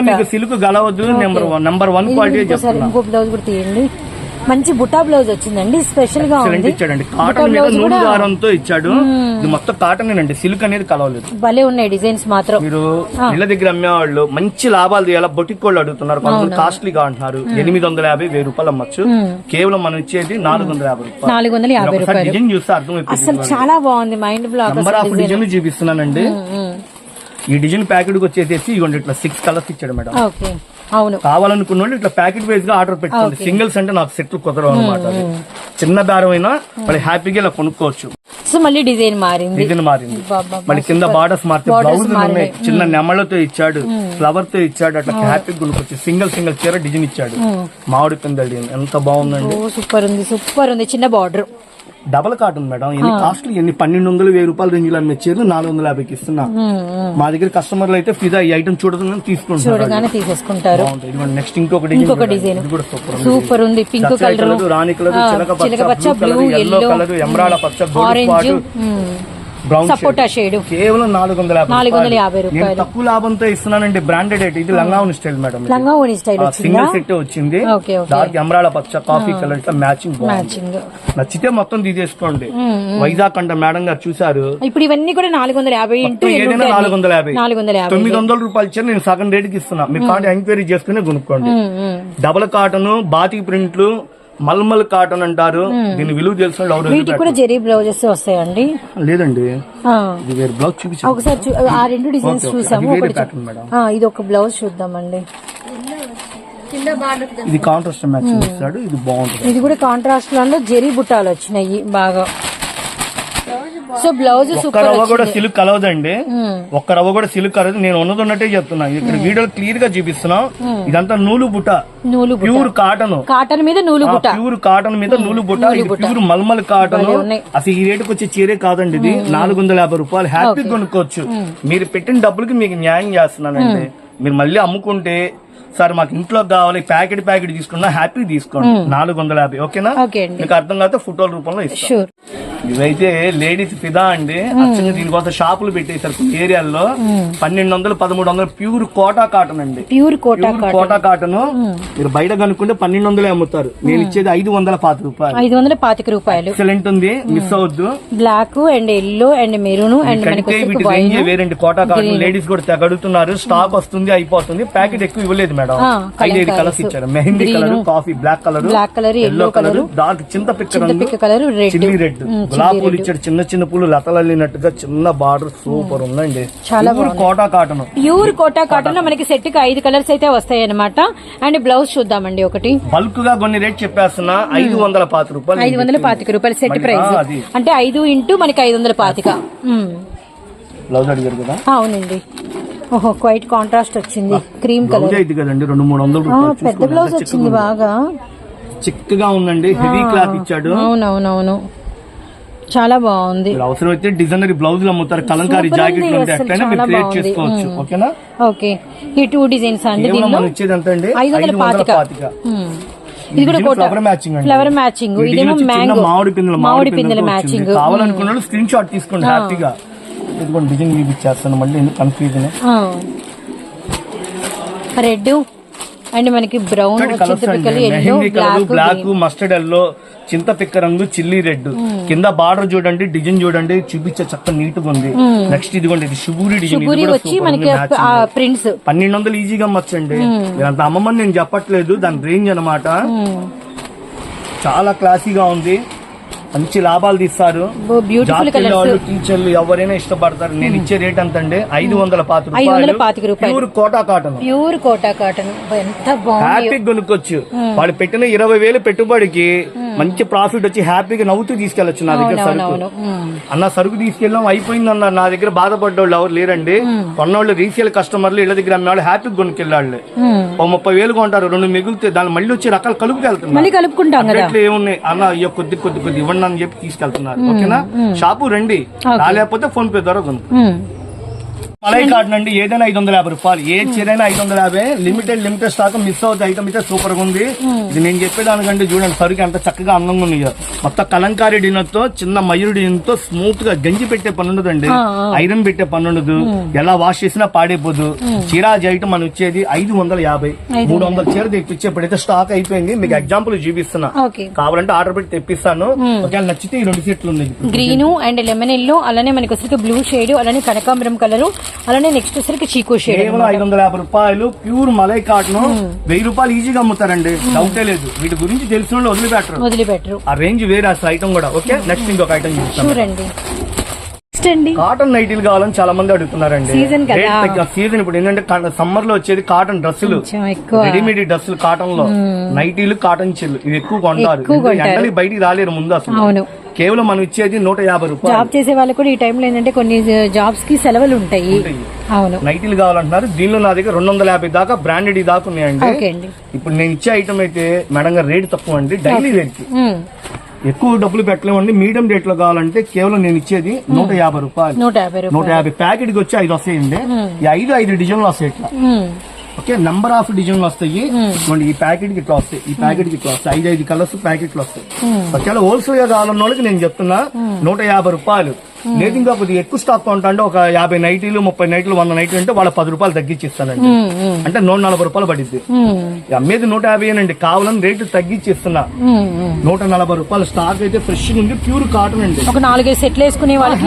మీకు silk గలవద్దు number one number one quality ఇంకో బ్లౌజ్ కూడా తీయండి. మంచి బుటా బ్లౌజ్ వచ్చిందండి స్పెషల్గా ఉంది. కాటన్ మీద నూలు దారంతో ఇచ్చాడు. ఇది మొత్తం కాటన్ అండి సిల్క్ అనేది కలవలేదు. భలే ఉన్నాయి డిజైన్స్ మాత్రం. మీరు ఇళ్ళ దగ్గర అమ్మేవాళ్ళు మంచి లాభాలు తీయాలి? బొటిక్ వాళ్ళు అడుగుతున్నారు. కొంతమంది కాస్ట్లీగా అంటున్నారు. ఎనిమిది వందల యాభై వెయ్యి రూపాయలు అమ్మచ్చు. కేవలం మనం ఇచ్చేది నాలుగు వందల యాభై రూపాయలు. నాలుగు వందల యాభై రూపాయలు. డిజైన్ చూస్తే అర్థమైపోతుంది అసలు చాలా బాగుంది mind block number of design. చూపిస్తున్నానండి. ఈ డిజైన్ ప్యాకెట్ వచ్చేసేసి ఇవ్వండి ఇట్లా సిక్స్ కలర్స్ ఇచ్చాడు మేడం. ఓకే. అవును. కావాలనుకున్న వాళ్ళు ఇట్లా ప్యాకెట్ వైజ్గా ఆర్డర్ పెట్టుకోండి. సింగిల్స్ అంటే నాకు సెట్లు కుదరవు అనమాట చిన్న బేరం అయినా వాళ్ళు హ్యాపీగా ఇలా కొనుక్కోవచ్చు. సో మళ్ళీ డిజైన్ మారింది. డిజైన్ మారింది. మళ్ళీ కింద బార్డర్స్ మారితే Borders బ్లౌజ్ ఉన్నాయి. చిన్న నెమళ్ళతో ఇచ్చాడు ఫ్లవర్తో ఇచ్చాడు అట్లా హ్యాపీగా కొనుక్కోవచ్చు. సింగిల్ సింగిల్ చీర డిజైన్ ఇచ్చాడు. మామిడి పిందె డిజైన్. ఎంత బాగుందండి. సూపర్ ఉంది సూపర్ ఉంది. చిన్న బార్డర్ డబల్ కాటన్ మేడం. ఎన్ని కాస్ట్లీ ఎన్ని పన్నెండు వందలు వెయ్యి రూపాయల రేంజ్లో అమ్మే చీరలు నాలుగు వందల యాభైకి ఇస్తున్నా. మా దగ్గర కస్టమర్లు అయితే ఫిదా ఈ ఐటమ్ చూడదని తీసుకుంటారు నెక్స్ట్ ఇంకొక డిజైన్ ఇంకొక సూపర్ ఉంది. పింక్ కలర్ చిలక పచ్చ blue yellow orange spot shade కేవలం నాలుగు వందల నాలుగు వందల యాభై రూపాయలు. తక్కువ లాభంతో ఇస్తున్నానండి? బ్రాండెడ్ ఇది లంగావుని స్టైల్ మేడం ఇది. లంగా ఓని స్టైల్ సింగిల్ సెట్ వచ్చింది. డార్క్ ఎమరాడ పచ్చ కాఫీ కలర్ ఇట్లా మ్యాచింగ్ మ్యాచింగ్ నచ్చితే మొత్తం తీసేసుకోండి. వైజాగ్ అంట మేడం గారు చూసారు ఇప్పుడు ఇవన్నీ కూడా నాలుగు వందల యాభై ఇంటూ ఏదైనా నాలుగు వందల యాభై. నాలుగు వందల యాభై. తొమ్మిది వందల రూపాయలు ఇచ్చారు. నేను సగం రేటుకి ఇస్తున్నా. మీరు కాంటే ఎంక్వైరీ చేసుకుని కొనుక్కోండి డబల్ కాటన్ బాతిక్ ప్రింట్లు మల్మల్ కాటన్ అంటారు. దీని విలువ ఎవరు వీటికి కూడా జెరీ బ్లౌజెస్ వస్తాయండి. లేదండి. ఆ, ఇది వేరే బ్లౌజ్ చూపించండి. ఒకసారి ఆ రెండు డిజైన్స్. చూసాము. ఇది ఒక బ్లౌజ్ చూద్దామండి. ఇది కాంట్రాస్ట్ మ్యాచింగ్ ఇస్తాడు ఇది బాగుంటుంది. ఇది కూడా కాంట్రాస్ట్లో జెరీ బుట్టాలు వచ్చినాయి బాగా. సో బ్లౌజ్ ఒక్క సూపర్ రవ్వ కూడా సిల్క్ కలవదండి. ఒక్క రవ్వ కూడా సిల్క్ కలవదు. నేను ఉన్నది ఉన్నట్టే చెప్తున్నా ఇక్కడ వీడియో క్లియర్గా చూపిస్తున్నాం. ఇదంతా నూలు బుట్ట. నూలు ప్యూర్ కాటన్ కాటన్ మీద నూలు బుట్ట. ప్యూర్ కాటన్ మీద నూలు బుట్ట. Pure malmal cotton. అసలు ఈ రేటుకి వచ్చే చీరే కాదండి ఇది. నాలుగు వందల యాభై రూపాయలు. హ్యాపీ కొనుక్కోవచ్చు. మీరు పెట్టిన డబ్బులకి మీకు న్యాయం చేస్తున్నానండి. మీరు మళ్ళీ అమ్ముకుంటే సార్ మాకు ఇంట్లో కావాలి ప్యాకెట్ ప్యాకెట్ తీసుకున్నా హ్యాపీ తీసుకోండి. నాలుగు వందల యాభై ఓకేనా? మీకు అర్థం కాకపోతే ఫోటోల రూపంలో ఇస్తాం. ఇవైతే లేడీస్ ఫిదా అండి. అచ్చంగా దీనికోసం షాపులు పెట్టేశారు కొన్ని ఏరియాల్లో. పన్నెండు వందలు పదమూడు వందలు ప్యూర్ కోటా కాటన్ అండి. Pure Kota Kota cotton. మీరు బయట కనుక్కుంటే పన్నెండు వందలే అమ్ముతారు నేను ఇచ్చేది ఐదు వందల పాతి రూపాయలు. ఐదు వందల పాతిక రూపాయలు. ఎక్సలెంట్ ఉంది. Miss అవద్దు. Black and yellow and maroon and వేరండి. కోటా కాటన్ లేడీస్ కూడా తెగ అడుగుతున్నారు స్టాక్ వస్తుంది అయిపోతుంది. ప్యాకెట్ ఎక్కువ ఇవ్వలేదు మేడం. ఆ, ఐదు కలర్స్. ఇచ్చారు. Mehndi colour coffee black colour Black colour, yellow colour dark చింత పిక్క కలర్ రెడ్ గులాబీ పూలు ఇచ్చాడు చిన్న చిన్న పూలు లతలు అల్లినట్టుగా చిన్న బార్డర్ సూపర్ ఉందండి. చాలా కోటా కాటన్. ప్యూర్ కోటా కాటన్లో మనకి సెట్కి ఐదు కలర్స్ అయితే వస్తాయి అనమాట అండ్ బ్లౌజ్ చూద్దామండి ఒకటి. బల్క్గా కొన్ని రేట్ చెప్పేస్తున్నా ఐదు వందల పాతి రూపాయలు ఐదు వందల పాతిక రూపాయలు సెట్ ప్రైస్. అంటే ఐదు ఇంటూ మనకి ఐదు వందల పాతిక. బ్లౌజ్ అడిగారు కదా? అవునండి. ఓహో క్వైట్ కాంట్రాస్ట్ వచ్చింది. క్రీమ్ కలర్ అయితే కదండి రెండు మూడు వందల పెద్ద. బ్లౌజ్ వచ్చింది బాగా. చిక్కగా ఉందండి హెవీ క్లాత్ ఇచ్చాడు. అవునవునవును. చాలా బాగుంది. అవసరం అయితే డిజైనర్ బ్లౌజులు అమ్ముతారు కలంకారీ జాకెట్లు ఎట్లయినా మీరు క్రియేట్. చేసుకోవచ్చు. ఓకేనా? ఓకే. ఈ టూ డిజైన్స్ అండి దీనిలో? ఇచ్చేది ఎంత అండి? ఐదు వందల పాతిక. ఇది కూడా ఫ్లవర్ మ్యాచింగ్ ఫ్లవర్ మ్యాచింగ్ ఇదేమో మ్యాంగో మామిడి పిందెలు మామిడి పిందెల మ్యాచింగ్ కావాలనుకున్న స్క్రీన్ షాట్ తీసుకోండి హ్యాపీగా. డిజైన్ చూపించేస్తాను మళ్ళీ ఎందుకు కన్ఫ్యూజన్ రెడ్ అండ్ మనకి బ్రౌన్ బ్లాక్ మస్టర్డ్ ఎల్లో చింత పిక్క రంగు చిల్లీ రెడ్ కింద బార్డర్ చూడండి డిజైన్ చూడండి చూపించే చక్క నీట్గా ఉంది. నెక్స్ట్ ఇదిగోండి ఇది శుభూరి డిజైన్ వచ్చి మనకి ప్రింట్స్ పన్నెండు వందలు ఈజీగా అమ్మచ్చండి. అంత అమ్మమని నేను చెప్పట్లేదు దాని రేంజ్ అన్నమాట. చాలా క్లాసీగా ఉంది. మంచి లాభాలు తీస్తారు. టీచర్లు ఎవరైనా ఇష్టపడతారు. నేను ఇచ్చే రేట్ ఎంత అండి ఐదు వందల పాతి ఐదు వందల పాతిక రూపాయలు. Pure Kota cotton. Pure Kota cotton. ఎంత కొనుక్కోవచ్చు. వాళ్ళు పెట్టిన ఇరవై వేలు పెట్టుబడికి మంచి ప్రాఫిట్ వచ్చి హ్యాపీగా నవ్వుతూ తీసుకెళ్ళొచ్చు నా దగ్గర సరుకు. అన్న సరుకు తీసుకెళ్ళాం అయిపోయింది అన్న నా దగ్గర బాధపడ్డోళ్ళు ఎవరు లేరండి. కొన్నోళ్ళు రీసేల్ కస్టమర్లు ఇళ్ళ దగ్గర అమ్మే వాళ్ళు హ్యాపీగా కొనుక్కెళ్ళాళ్ళు. ఓ ముప్పై వేలు కొంటారు రెండు మిగిలితే దాన్ని మళ్ళీ వచ్చి రకాలు కలుపుకెళ్తున్నారు. మళ్ళీ కలుపుకుంటాం ఏమున్నాయి? అన్న అయ్యో కొద్ది కొద్ది కొద్ది ఇవ్వండి. అని చెప్పి తీసుకెళ్తున్నారు. ఓకేనా? షాపు రండి. రాలేకపోతే ఫోన్ పే ద్వారా కొనుక్కో. మలై కార్డ్ అండి ఏదైనా ఐదు వందల యాభై రూపాయలు. ఏ చీరైనా ఐదు వందల యాభై లిమిటెడ్ లిమిటెడ్ స్టాక్ మిస్ అవుతుంది ఐటమ్ అయితే సూపర్గా ఉంది. ఇది నేను చెప్పేదానికంటే చూడండి సరుకు ఎంత చక్కగా అందంగా ఉంది. మొత్తం కలంకారీ డిజైన్తో చిన్న మయూరి డిజైన్తో స్మూత్గా గంజి పెట్టే పని ఉండదండి. ఐరన్ పెట్టే పని ఉండదు. ఎలా వాష్ చేసినా పాడైపోదు. చీరాజ్ ఐటమ్ మనం వచ్చేది ఐదు వందల యాభై. మూడు వందల చీర తెప్పించేప్పుడైతే స్టాక్ అయిపోయింది. మీకు ఎగ్జాంపుల్ చూపిస్తున్నా. కావాలంటే ఆర్డర్ పెట్టి తెప్పిస్తాను. ఒకవేళ నచ్చితే ఈ రెండు సెట్లు ఉన్నాయి. గ్రీన్ అండ్ లెమన్ ఎల్లో అలానే మనకి వచ్చరికి బ్లూ షేడ్ అలానే కనకాంబరం కలర్ అలానే నెక్స్ట్ వచ్చరికి చీకూ షేడ్ కేవలం ఐదు వందల యాభై రూపాయలు ప్యూర్ మలై కాటన్ వెయ్యి రూపాయలు ఈజీగా అమ్ముతారండి. డౌటే లేదు. వీటి గురించి తెలిసిన వాళ్ళు వదిలిపెట్టరు. వదిలిపెట్టరు. ఆ రేంజ్ వేరే అసలు ఐటమ్ కూడా. ఓకే నెక్స్ట్ ఇంకొక ఐటమ్ చూస్తాం చూడండి. నెక్స్ట్ అండి. కాటన్ నైటీలు కావాలని చాలా మంది అడుగుతున్నారండి. సీజన్ ఇప్పుడు ఏంటంటే సమ్మర్లో వచ్చేది కాటన్ డ్రెస్సులు రెడీమేడ్ డ్రెస్సులు కాటన్లో. నైటీలు కాటన్ చిల్లు ఇవి ఎక్కువ కొంటారు. ఎండలకి బయటికి రాలేరు ముందు అసలు. కేవలం మనం ఇచ్చేది నూట యాభై రూపాయలు. జాబ్ చేసే వాళ్ళకి కూడా ఈ టైంలో ఏంటంటే కొన్ని జాబ్స్కి సెలవులు ఉంటాయి. అవును. నైటీలు కావాలంటున్నారు. దీనిలో నా దగ్గర రెండు వందల యాభై దాకా బ్రాండెడ్ దాకా ఉన్నాయండి. ఇప్పుడు నేను ఇచ్చే ఐటమ్ అయితే మేడం గారు రేట్ తక్కువ అండి. డైలీ రేట్ మ్మ్. ఎక్కువ డబ్బులు పెట్టలేమండి. మీడియం రేట్లో కావాలంటే కేవలం నేను ఇచ్చేది నూట యాభై రూపాయలు. నూట యాభై రూపాయలు. నూట యాభై ప్యాకెట్కి వచ్చి ఐదు వస్తాయండి. ఈ ఐదు ఐదు డిజైన్లు వస్తాయి ఇట్లా. ఓకే నంబర్ ఆఫ్ డిజైన్లు వస్తాయి. ఇదిగోండి ఈ ప్యాకెట్కి ఇట్లా వస్తాయి. ఈ ప్యాకెట్కి ఇట్లా వస్తాయి. ఐదు ఐదు కలర్స్ ప్యాకెట్లు వస్తాయి. ఒకవేళ హోల్సేల్గా కావాలన్న వాళ్ళకి నేను చెప్తున్నా నూట యాభై రూపాయలు. లేదు ఇంకా కొద్దిగా ఎక్కువ స్టాక్ కొంటా అంటే ఒక యాభై నైటీలు ముప్పై నైట్లు వంద నైట్లు అంటే వాళ్ళ పది రూపాయలు తగ్గించిస్తానండి. అంటే నూట నలభై రూపాయలు పడిద్ది. అమ్మేది నూట యాభై అండి కావాలని రేటు తగ్గించి ఇస్తున్నా మ్మ్. మ్మ్. నూట నలభై రూపాయల స్టాక్ అయితే ఫ్రెష్ ఉంది ప్యూర్ కాటన్ అండి. ఒక నాలుగైదు సెట్లు వేసుకునే వాళ్ళకి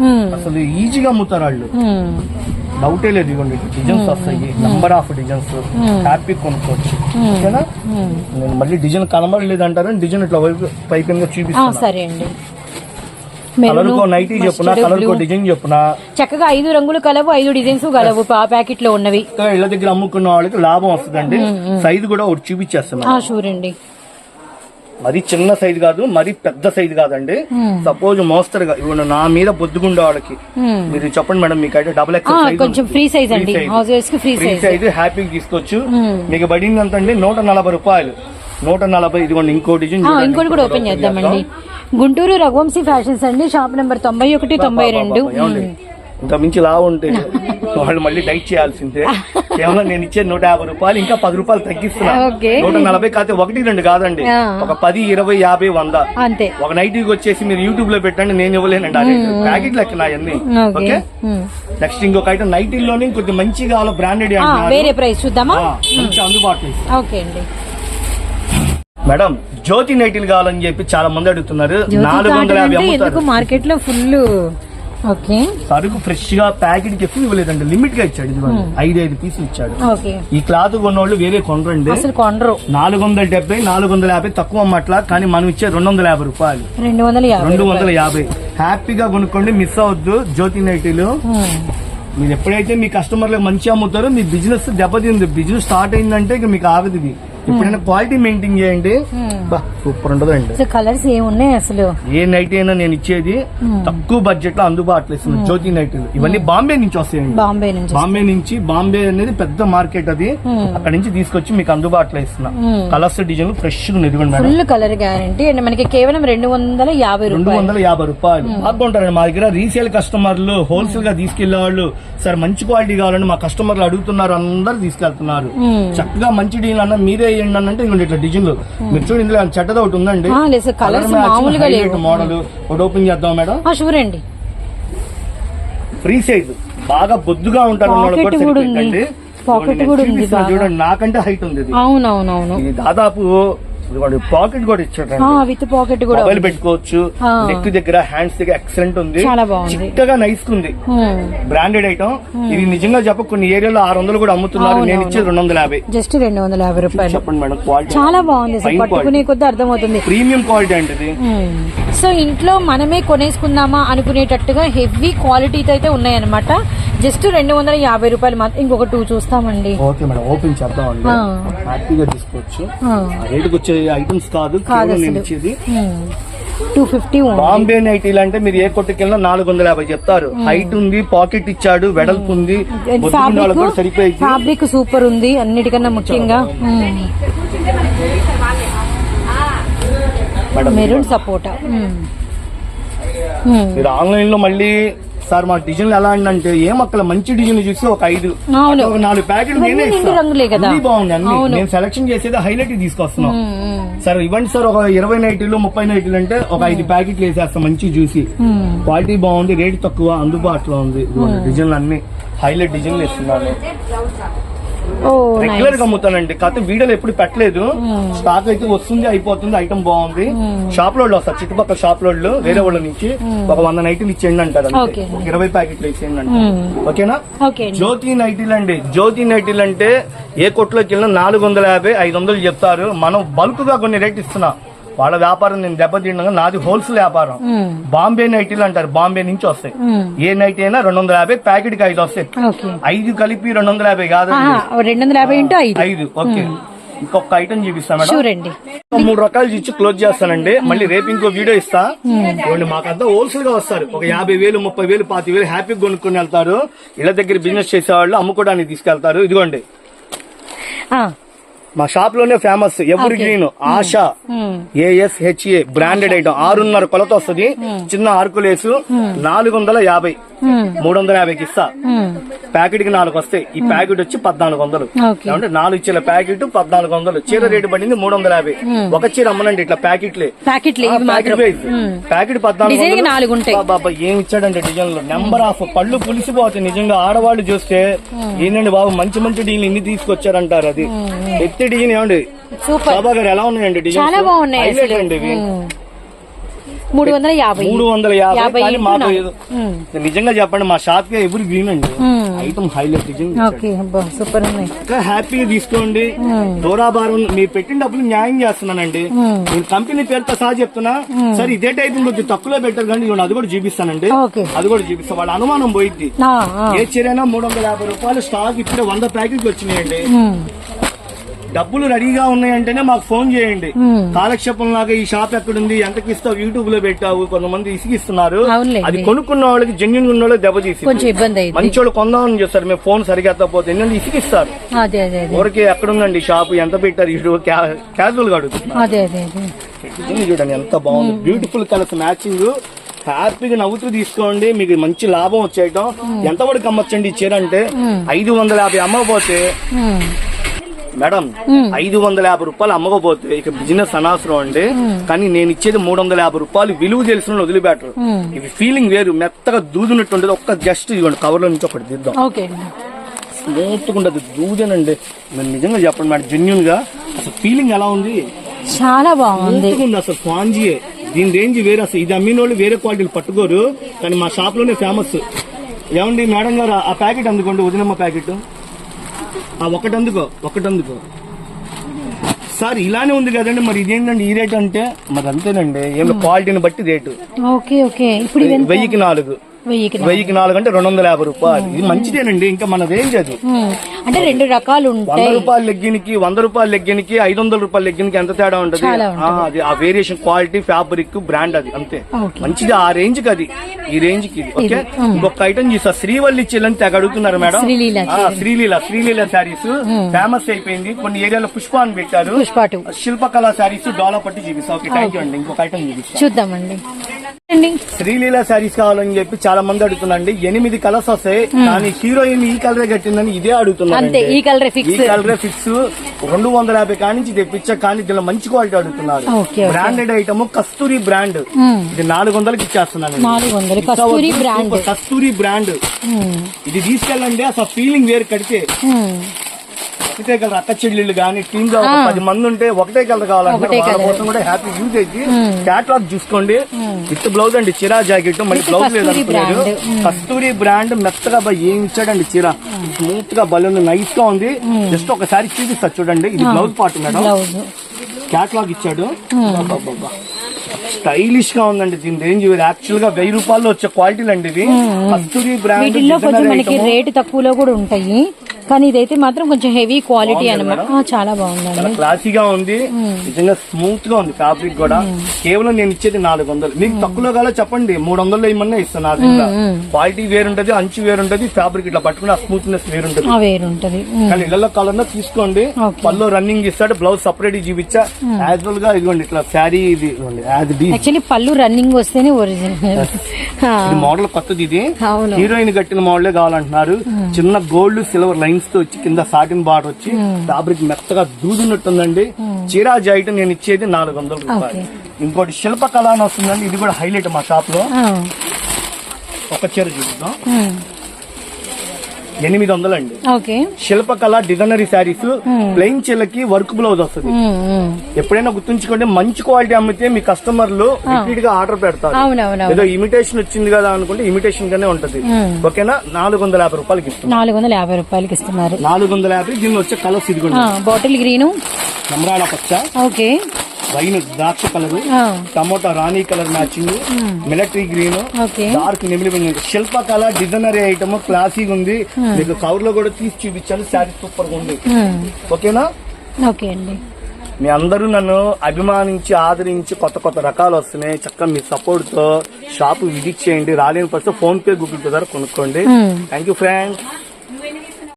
మ్మ్. అసలు ఈజీగా అమ్ముతారు వాళ్ళు. డౌటే లేదు ఇవ్వండి డిజైన్స్ వస్తాయి నంబర్ ఆఫ్ డిజైన్స్ హ్యాపీ కొనుక్కోవచ్చు. ఓకేనా? నేను మళ్ళీ డిజైన్ కనబడలేదు అంటారని డిజైన్ ఇట్లా వైపు పైపింగ్గా ఆ, చూపిస్తాను సరే అండి. నైటీ చెప్పున. డిజైన్ చెప్పున? చక్కగా ఐదు రంగులు కలవు ఐదు డిజైన్స్ కలవు ప్యాకెట్లో ఉన్నవి. ఇళ్ళ దగ్గర అమ్ముకున్న వాళ్ళకి లాభం వస్తుందండి. సైజు కూడా ఒకటి చూపించేస్తున్నా ఆ షూర్ అండి మరి చిన్న సైజు కాదు మరి పెద్ద సైజు కాదండి. సపోజ్ మోస్తరుగా ఇవ్వండి నా మీద బొద్దుగుండే వాళ్ళకి. మీరు చెప్పండి మేడం మీకు అయితే డబుల్ ఎక్స్ కొంచెం ఫ్రీ సైజ్ అండి. ఫ్రీ సైజ్ హ్యాపీగా తీసుకోవచ్చు. మీకు పడింది ఎంత అండి నూట నలభై రూపాయలు. నూట నలభై ఇదిగోండి ఇంకో డిజైన్. ఇంకోటి కూడా ఓపెన్ చేద్దామండి. గుంటూరు రఘువంశీ ఫ్యాషన్స్ అండి షాప్ నెంబర్ తొంభై ఒకటి తొంభై రెండు. ఇంత మించి లావు ఉంటే వాళ్ళు మళ్ళీ డైట్ చేయాల్సిందే. కేవలం నేను ఇచ్చే నూట యాభై రూపాయలు ఇంకా పది రూపాయలు తగ్గిస్తున్నా. నూట నలభై కాతే ఒకటి రెండు కాదండి. ఒక పది ఇరవై యాభై వంద. అంతే. ఒక నైటీకి వచ్చేసి మీరు యూట్యూబ్లో పెట్టండి నేను ఇవ్వలేనండి రేటు. ప్యాకెట్ లెక్క అన్ని ఓకే. నెక్స్ట్ ఇంకొక ఐటమ్ నైటీల్లోనే కొంచెం మంచిగా బ్రాండెడ్ వేరే ప్రైస్ చూద్దామా? మంచి అందుబాటులో ఇస్తాం. ఓకే అండి. మేడం జ్యోతి నైటీలు కావాలని చెప్పి చాలా మంది అడుగుతున్నారు. నాలుగు వందల యాభై మార్కెట్లో ఫుల్ సరుకు ఫ్రెష్గా ప్యాకెట్కి ఎక్కువ ఇవ్వలేదండి లిమిట్గా ఇచ్చాడు ఇదిగోండి ఐదు ఐదు పీసులు ఇచ్చాడు. ఈ క్లాత్ కొన్నోళ్ళు వేరే కొనరండి. అసలు కొనరు. నాలుగు వందల డెబ్బై నాలుగు వందల యాభై తక్కువ అమ్మట్లా కానీ మనం ఇచ్చే రెండు వందల యాభై రూపాయలు. రెండు వందల యాభై రెండు వందల యాభై. హ్యాపీగా కొనుక్కోండి మిస్ అవద్దు జ్యోతి నైటీలు. ఉమ్. మీరు ఎప్పుడైతే మీ కస్టమర్లకు మంచి అమ్ముతారో మీ బిజినెస్ దెబ్బతింది. బిజినెస్ స్టార్ట్ అయిందంటే ఇక మీకు ఆగదు ఇది ఎప్పుడైనా క్వాలిటీ మెయింటైన్ చేయండి. బా సూపర్ ఉంటదండి. అసలు కలర్స్ ఏమున్నాయి అసలు? ఏ నైట్ అయినా నేను ఇచ్చేది తక్కువ బడ్జెట్లో అందుబాటులో ఇస్తున్నాను జ్యోతి నైటీలు ఇవన్నీ బాంబే నుంచి వస్తాయండి. బాంబే నుంచి బాంబే నుంచి బాంబే అనేది పెద్ద మార్కెట్ అది. అక్కడ నుంచి తీసుకొచ్చి మీకు అందుబాటులో ఇస్తున్నా. కలర్స్ డిజైన్ ఫ్రెష్గా ఎదుగుండి ఫుల్ కలర్ గ్యారంటీ అండ్ మనకి కేవలం రెండు వందల యాభై రెండు వందల యాభై రూపాయలు. బాగుంటారండి మా దగ్గర రీసేల్ కస్టమర్లు హోల్సేల్గా తీసుకెళ్ళే వాళ్ళు సార్ మంచి క్వాలిటీ కావాలని మా కస్టమర్లు అడుగుతున్నారు అందరు తీసుకెళ్తున్నారు. చక్కగా మంచి డీల్ అన్న మీరే వేయండి అని అంటే ఇవ్వండి ఇట్లా డిజైన్లు. మీరు చూడండి ఇందులో చెడ్డది ఒకటి ఉందండి. కలర్స్ మామూలుగా లేవు. మోడల్. ఒకటి ఓపెన్ చేద్దాం మేడం? షూర్ అండి. ఫ్రీ సైజ్ బాగా బొద్దుగా ఉంటారు కూడా ఉంది. చూడండి నాకంటే హైట్ ఉంది అవునవునవును. దాదాపు ఇదిగోండి పాకెట్ కూడా ఇచ్చాడు విత్ పాకెట్ కూడా. మొబైల్ పెట్టుకోవచ్చు. నెక్ దగ్గర హ్యాండ్స్ దగ్గర ఎక్సలెంట్ ఉంది. చాలా బాగుంది. చిక్కగా నైస్ ఉంది. బ్రాండెడ్ ఐటమ్ ఇది నిజంగా చెప్ప కొన్ని ఏరియాలో ఆరు వందలు కూడా అమ్ముతున్నారు. నేను ఇచ్చేది రెండు వందల యాభై. జస్ట్ రెండు వందల యాభై రూపాయలు. చెప్పండి మేడం క్వాలిటీ చాలా బాగుంది పట్టుకునే కొద్ది అర్థమవుతుంది. ప్రీమియం క్వాలిటీ అంటే ఇది. సో ఇంట్లో మనమే కొనేసుకుందామా అనుకునేటట్టుగా హెవీ క్వాలిటీతో అయితే ఉన్నాయన్నమాట. జస్ట్ రెండు వందల యాభై రూపాయలు మాత్రం ఇంకొక టూ చూస్తామండి. ఓకే మేడం ఓపెన్ చేద్దామండి. ఆ. హ్యాపీగా తీసుకోవచ్చు. రేటుకి వచ్చే ఐటమ్స్ కాదు. ఇచ్చేది. టూ ఫిఫ్టీ బాంబే నైటీలు అంటే మీరు ఏ కొట్టుకెళ్ళినా నాలుగు వందల యాభై చెప్తారు. హైట్ ఉంది పాకెట్ ఇచ్చాడు వెడల్పు ఉంది సరిపోయింది. ఫ్యాబ్రిక్ సూపర్ ఉంది అన్నిటికన్నా ముఖ్యంగా. మెరూన్ సపోటా. మీరు ఆన్లైన్లో మళ్ళీ సార్ మా డిజైన్ ఎలా అంటే ఏం అక్కడ మంచి డిజైన్ చూసి ఒక ఐదు. ఒక నాలుగు ప్యాకెట్లు నేనే ఇస్తాను కదా. అన్ని బాగుంది అన్ని. నేను సెలక్షన్ చేసేది హైలైట్ తీసుకొస్తున్నాం. సార్ ఇవ్వండి సార్ ఒక ఇరవై నైటీలు ముప్పై నైటీలు అంటే ఒక ఐదు ప్యాకెట్లు వేసేస్తాం మంచి చూసి. క్వాలిటీ బాగుంది రేట్ తక్కువ అందుబాటులో ఉంది. డిజైన్లు అన్ని. హైలైట్ డిజైన్లు ఇస్తున్నాను ఓ రెగ్యులర్గా అమ్ముతానండి కాకపోతే వీడియోలు ఎప్పుడు పెట్టలేదు. స్టాక్ అయితే వస్తుంది అయిపోతుంది ఐటమ్ బాగుంది. షాప్ లోళ్ళు వస్తారు చుట్టుపక్కల షాప్ లోళ్ళు వేరే వాళ్ళ నుంచి ఒక వంద నైటీలు ఇచ్చేయండి అంటారు ఇరవై ప్యాకెట్లు ఇచ్చేయండి అంటారు. ఓకేనా జ్యోతి నైటీలు అండి. జ్యోతి నైటీలు అంటే ఏ కొట్లోకి వెళ్ళినా నాలుగు వందల యాభై ఐదు వందలు చెప్తారు. మనం బల్క్గా కొన్ని రేట్ ఇస్తున్నా. వాళ్ళ వ్యాపారం నేను దెబ్బతిండగా నాది హోల్సేల్ వ్యాపారం. బాంబే నైటీలు అంటారు. బాంబే నుంచి వస్తాయి. ఏ నైట్ అయినా రెండు వందల యాభై ప్యాకెట్కి ఐదు వస్తాయి. ఐదు కలిపి రెండు వందల యాభై ఆహా, రెండు వందల యాభై ఐదు. ఓకే. ఇంకొక ఐటమ్ చూపిస్తా మేడం. మూడు రకాలు ఇచ్చి క్లోజ్ చేస్తానండి. మళ్ళీ రేపు ఇంకో వీడియో ఇస్తా. ఇవ్వండి మాకంతా హోల్సేల్గా వస్తారు. ఒక యాభై వేలు ముప్పై వేలు పాతి వేలు హ్యాపీగా కొనుక్కొని వెళ్తారు. ఇళ్ళ దగ్గర బిజినెస్ చేసేవాళ్ళు అమ్ముకోవడానికి తీసుకెళ్తారు. ఇదిగోండి. మా షాప్లోనే ఫేమస్ ఎవరి green? Asha. A S H A branded item ఆరున్నర కొలత వస్తుంది. చిన్న ఆర్కులేసు. నాలుగు వందల యాభై. మూడు వందల యాభైకి ఇస్తా. ప్యాకెట్కి నాలుగు వస్తాయి. ఈ ప్యాకెట్ వచ్చి పద్నాలుగు వందలు. అంటే నాలుగు చీర ప్యాకెట్ పద్నాలుగు వందలు. చీర రేటు పడింది మూడు వందల యాభై. ఒక చీర అమ్మనండి ఇట్లా ప్యాకెట్లే. ప్యాకెట్ ప్యాకెట్ పద్నాలుగు. బాబా ఏం ఇచ్చాడంటే డిజైన్లో నెంబర్ ఆఫ్ పళ్ళు పులిసిపోతాయి. నిజంగా ఆడవాళ్ళు చూస్తే ఏంటండి బాబు మంచి మంచి డీల్ ఇన్ని తీసుకొచ్చారంటారు అది. ఎత్తి డిజైన్ ఏమండి? సూపర్. గారు ఎలా ఉన్నాయండి డిజైన్ చాలా బాగున్నాయి హైలైట్ అసలు. అండి ఇవి. మ్మ్. మూడు వందల యాభై. మూడు వందల యాభై యాభై కానీ ఇంటూ మాకు. ఏదో-. నిజంగా చెప్పండి మా షాప్కి ఎవరు గ్రీన్ అండి. ఐటమ్ హైలైట్ డిజైన్ ఓకే అబ్బా సూపర్ ఉన్నాయి. ఇంకా హ్యాపీగా తీసుకోండి. దూరాభారం మీరు పెట్టిన డబ్బులు న్యాయం చేస్తున్నానండి. నేను కంపెనీ పేరుతో సహా చెప్తున్నా. సరే ఇదే టైప్ కొంచెం తక్కువలో పెట్టారు కానీ ఇదిగోండి అది కూడా చూపిస్తానండి. ఓకే. అది కూడా చూపిస్తా. వాళ్ళ అనుమానం ఆ, ఆ. ఏ చీరైనా మూడు వందల యాభై రూపాయలు స్టాక్ ఇప్పుడే వంద ప్యాకెట్లు వచ్చినాయండి. డబ్బులు రెడీగా ఉన్నాయంటేనే మాకు ఫోన్ చేయండి. కాలక్షేపం లాగా ఈ షాప్ ఎక్కడుంది ఎంతకి ఇస్తావు యూట్యూబ్లో పెట్టావు కొంతమంది ఇసిగిస్తున్నారు. అవునులేండి. అది కొనుక్కున్న వాళ్ళకి జెన్యున్ ఉన్న వాళ్ళకి దెబ్బతీసి కొంచెం ఇబ్బంది అయింది మంచి వాళ్ళు కొందామని చేస్తారు మేము ఫోన్ సరిగా ఎత్తకపోతే ఎందుకంటే ఇసిగిస్తారు. అదే అదే అదే. ఊరికే ఎక్కడుందండి షాప్ ఎంత పెట్టారు ఇటు క్యాజువల్గా అడుగుతున్నారు. అదే అదే అదే. ఇది చూడండి ఎంత బాగుంది. బ్యూటిఫుల్ కలర్స్ మ్యాచింగ్ హ్యాపీగా నవ్వుతూ తీసుకోండి మీకు మంచి లాభం వచ్చేయటం. ఎంత వరకు అమ్మొచ్చండి ఈ చీర అంటే ఐదు వందల యాభై అమ్మకపోతే మేడం ఐదు వందల యాభై రూపాయలు అమ్మకపోతే ఇక బిజినెస్ అనవసరం అండి. కానీ నేను ఇచ్చేది మూడు వందల యాభై రూపాయలు విలువ తెలిసిన వదిలిపెట్టరు. ఇవి ఫీలింగ్ వేరు. మెత్తగా దూదునట్టు ఉండదు ఒక్క జస్ట్ ఇదిగోండి కవర్లో నుంచి ఒకటి దిద్దాం. ఓకే. అండి స్మూత్గా ఉండదు. దూదేనండి. మీరు నిజంగా చెప్పండి మేడం జెన్యున్గా. అసలు ఫీలింగ్ ఎలా ఉంది? చాలా బాగుంది. అసలు స్పాంజియే. దీని రేంజ్ వేరే అసలు. ఇది అమ్మిన వాళ్ళు వేరే క్వాలిటీలు పట్టుకోరు. కానీ మా షాప్లోనే ఫేమస్ ఏమండి మేడం గారు ఆ ప్యాకెట్ అందుకోండి వదినమ్మ ప్యాకెట్? ఒకటి అందుకో ఒకటి అందుకో సార్ ఇలానే ఉంది కదండి మరి ఇదేంటండి ఈ రేట్ అంటే? మరి అంతేనండి ఏం క్వాలిటీని బట్టి రేటు. Okay okay. ఇప్పుడు? వెయ్యికి నాలుగు. వెయ్యికి నాలుగు. అంటే రెండు వందల యాభై రూపాయలు. ఇది మంచిదేనండి ఇంకా మన రేంజ్ అది అంటే రెండు రకాలు వంద రూపాయల లెగ్గినికి వంద రూపాయల లెగ్గినికి ఐదు వందల రూపాయల లెగ్గినికి ఎంత తేడా ఉంటది? అది ఆ వేరియేషన్ క్వాలిటీ ఫ్యాబ్రిక్ బ్రాండ్ అది అంతే. మంచిది ఆ రేంజ్కి అది. ఈ రేంజ్కి ఇది. ఓకే ఇంకొక ఐటమ్ చూసా శ్రీవల్లి చెల్లని తెగ అడుగుతున్నారు madam. Sreeleela Sreeleela sarees famous అయిపోయింది. కొన్ని ఏరియాలో పుష్పాన్ని పెట్టారు. శిల్పకళ శారీస్ డోలా పట్టి చూపిస్తా. ఓకే థ్యాంక్ యూ అండి. ఇంకొక ఐటమ్ చూపిస్తా. చూద్దామండి. శ్రీలీల శారీస్ కావాలని చెప్పి చాలా మంది అడుగుతున్నారండి. ఎనిమిది కలర్స్ వస్తాయి. కానీ హీరోయిన్ ఈ కలరే కట్టిందని ఇదే అడుగుతున్నారు అంతే ఈ కలర్ ఈ ఫిక్స్ కలరే ఫిక్స్ రెండు వందల యాభై కాడి నుంచి తెప్పించా కానీ దీనిలో మంచి క్వాలిటీ అడుగుతున్నారు. బ్రాండెడ్ ఐటమ్ కస్తూరి బ్రాండ్ ఇది నాలుగు వందలకి ఇచ్చేస్తున్నాను కస్తూరి బ్రాండ్ ఇది తీసుకెళ్ళండి అసలు ఫీలింగ్ వేరు కడితే. ఒకటే కలర్ అక్క చెల్లెళ్ళు కానీ టీమ్గా ఒక పది మంది ఉంటే ఒకటే కలర్ కావాలంటే వాళ్ళ. కోసం కూడా హ్యాపీ యూజ్ అయితే క్యాట్లాగ్ చూసుకోండి. విత్ బ్లౌజ్ అండి చీరా జాకెట్ మళ్ళీ With బ్లౌజ్ లేదనుకున్నారు. కస్తూరి బ్రాండ్ మెత్తగా ఏం ఇచ్చాడండి చీర. స్మూత్గా బలి ఉంది నైస్గా ఉంది. జస్ట్ ఒకసారి చూపిస్తా చూడండి. ఇది బ్లౌజ్ పార్ట్ మేడం. క్యాట్లాగ్ ఇచ్చాడు. స్టైలిష్గా ఉందండి దీని రేంజ్ యాక్చువల్గా వెయ్యి రూపాయల్లో వచ్చే క్వాలిటీలు అండి ఇది కస్తూరి బ్రాండ్ మనకి రేటు తక్కువలో కూడా ఉంటాయి. కానీ ఇదైతే మాత్రం కొంచెం హెవీ క్వాలిటీ అనమాట చాలా బాగుందండి. క్లాసీగా ఉంది. నిజంగా స్మూత్గా ఉంది ఫ్యాబ్రిక్ కూడా. కేవలం నేను ఇచ్చేది నాలుగు వందలు. మీకు తక్కువలో కాలో చెప్పండి. మూడు వందలు ఏమన్నా ఇస్తాను క్వాలిటీ వేరుంటది అంచు వేరుంటది ఫ్యాబ్రిక్ ఇట్లా పట్టుకుని ఆ స్మూత్నెస్ వేరుంటది. వేరుంటది. కానీ ఇళ్ళలో కలర్ తీసుకోండి. పళ్ళు రన్నింగ్ ఇస్తాడు బ్లౌజ్ సపరేట్ చూపించా. యాజువల్గా ఇదిగోండి ఇట్లా శారీ ఇది యాక్చువల్లీ పళ్ళు రన్నింగ్ వస్తేనే ఒరిజినల్ మోడల్ కొత్తది ఇది. హీరోయిన్ కట్టిన మోడలే కావాలంటున్నారు. చిన్న గోల్డ్ సిల్వర్ లైన్స్తో వచ్చి కింద సాటిన్ బార్డర్ వచ్చి ఫ్యాబ్రిక్ మెత్తగా దూదినట్టుందండి చీరా జాయిట్ నేను ఇచ్చేది నాలుగు వందల రూపాయలు ఇంకోటి శిల్పకళ అని వస్తుందండి ఇది కూడా హైలైట్ మా షాప్లో ఆ, ఒక చీర చూద్దాం. ఎనిమిది వందలండి okay. Shilpakala designer sarees plain చీరకి వర్క్ బ్లౌజ్ వస్తుంది. ఎప్పుడైనా గుర్తుంచుకోండి మంచి క్వాలిటీ అమ్మితే మీ కస్టమర్లు రిపీట్గా ఆర్డర్ పెడతారు. ఏదో ఇమిటేషన్ వచ్చింది కదా అనుకుంటే ఇమిటేషన్ గానే ఉంటది. ఓకేనా? నాలుగు వందల యాభై రూపాయలకి నాలుగు వందల యాభై రూపాయలకి ఇస్తున్నారు. నాలుగు వందల యాభై దీనిలో వచ్చే కలర్స్ ఆ, బాటిల్ గ్రీను. నమ్రాల పచ్చ. ఓకే. వైన్ ద్రాక్ష కలర్ టమోటా రాణి colour matching military green dark నెమిలి Shilpakala designer item క్లాసీగా ఉంది. మీకు కవర్లో కూడా తీసి చూపించాను శారీ సూపర్గా ఉంది ఓకేనా? ఓకే అండి. మీ అందరూ నన్ను అభిమానించి ఆదరించి కొత్త కొత్త రకాలు వస్తున్నాయి. చక్కగా మీ సపోర్ట్తో షాప్ విజిట్ చేయండి. రాలేని పరిస్థితి ఫోన్ పే గూగుల్ పే ద్వారా కొనుక్కోండి. Thank you friends